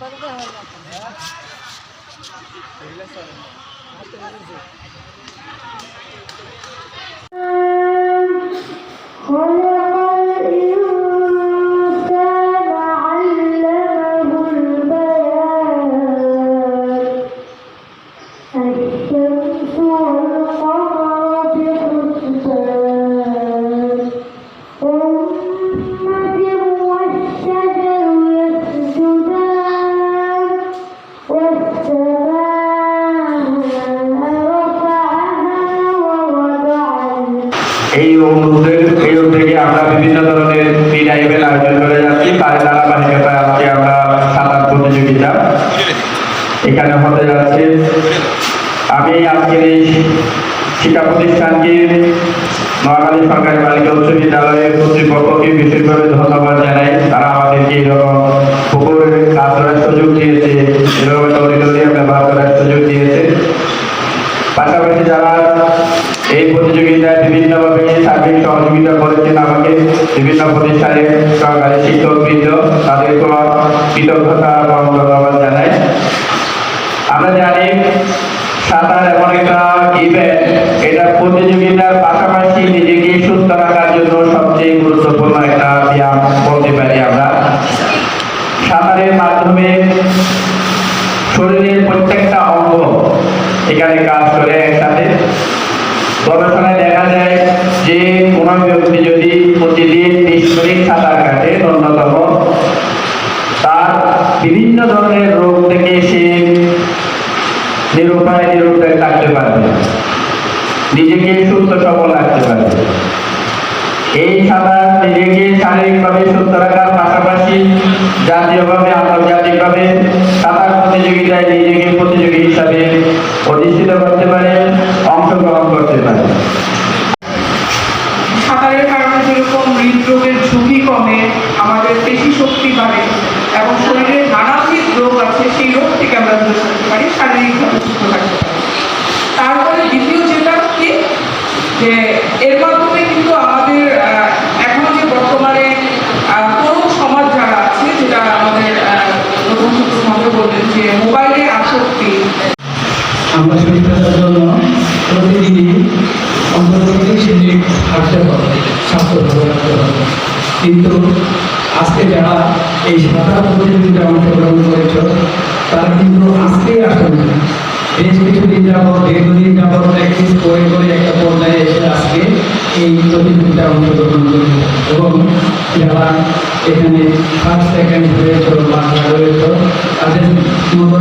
పదకొండు এই উদ্যোগ এই উদ্যোগে আমরা বিভিন্ন ধরনের ক্রীড়া ইভেন্ট আয়োজন করে যাচ্ছি। তার ধারাবাহিকতা আজকে আমরা সাঁতার প্রতিযোগিতা এখানে হতে যাচ্ছে। আমি আজকের এই শিক্ষা প্রতিষ্ঠানকে নোয়াখালী সরকারি বালিকা উচ্চ বিদ্যালয়ের কর্তৃপক্ষকে বিশেষভাবে ধন্যবাদ জানাই। তারা আমাদেরকে এরকম পুকুরে কাজ করার সুযোগ দিয়েছে, এরকম অডিটোরিয়াম ব্যবহার করার সুযোগ দিয়েছে। পাশাপাশি যারা এই প্রতিযোগিতায় বিভিন্নভাবে সার্বিক সহযোগিতা করেছেন আমাকে। বিভিন্ন প্রতিষ্ঠানের সহকারী শিক্ষকবৃন্দ তাদেরকে কৃতজ্ঞতা এবং ধন্যবাদ জানাই। আমরা জানি, সাঁতার এমন একটা ইভেন্ট এটা প্রতিযোগিতার পাশাপাশি নিজেকে সুস্থ রাখার জন্য সবচেয়ে গুরুত্বপূর্ণ একটা ব্যায়াম বলতে পারি আমরা। সাঁতারের মাধ্যমে শরীরের প্রত্যেকটা অঙ্গ এখানে কাজ করে গবেষণায় দেখা যায় যে কোনো ব্যক্তি যদি প্রতিদিন বিশ মিনিট সাঁতার কাটে ন্যূনতম তার বিভিন্ন ধরনের রোগ থেকে সে নিরুপায় নিরুপায় থাকতে পারবে। নিজেকে সুস্থ, সবল রাখতে পারবে। এই সাঁতার নিজেকে শারীরিকভাবে সুস্থ রাখার পাশাপাশি জাতীয়ভাবে, আন্তর্জাতিকভাবে সাঁতার প্রতিযোগিতায় নিজেকে প্রতিযোগী হিসাবে প্রতিষ্ঠিত করতে পারে অংশগ্রহণ করতে পারে সাঁতারের কারণে যেরকম হৃদরোগের ঝুঁকি কমে, আমাদের পেশি শক্তি বাড়ে এবং শরীরে নানাবিধ রোগ আছে, সেই রোগ থেকে আমরা দূরে থাকতে পারি, শারীরিকভাবে সুস্থ থাকতে পারি। তারপরে দ্বিতীয় যেটা কি? যে এর মাধ্যমে কিন্তু আমাদের এখন যে বর্তমানে তরুণ সমাজ যারা আছে, যেটা আমাদের প্রথম মধ্যে বললেন যে মোবাইলে আসক্তি। আমরা শরীর জন্য প্রতিদিনই অন্তত কিন্তু আজকে যারা এই সাঁতার প্রতিযোগিতায় অংশগ্রহণ করেছ, তারা কিন্তু আজকেই আসেন বেশ কিছুদিন যাবৎ দীর্ঘদিন যাবৎ প্র্যাকটিস করে করে একটা পর্যায়ে এসে আজকে এই প্রতিযোগিতায় অংশগ্রহণ করেছে এবং যারা এখানে ফার্স্ট সেকেন্ড হয়েছ বা রয়েছ তাদের মতো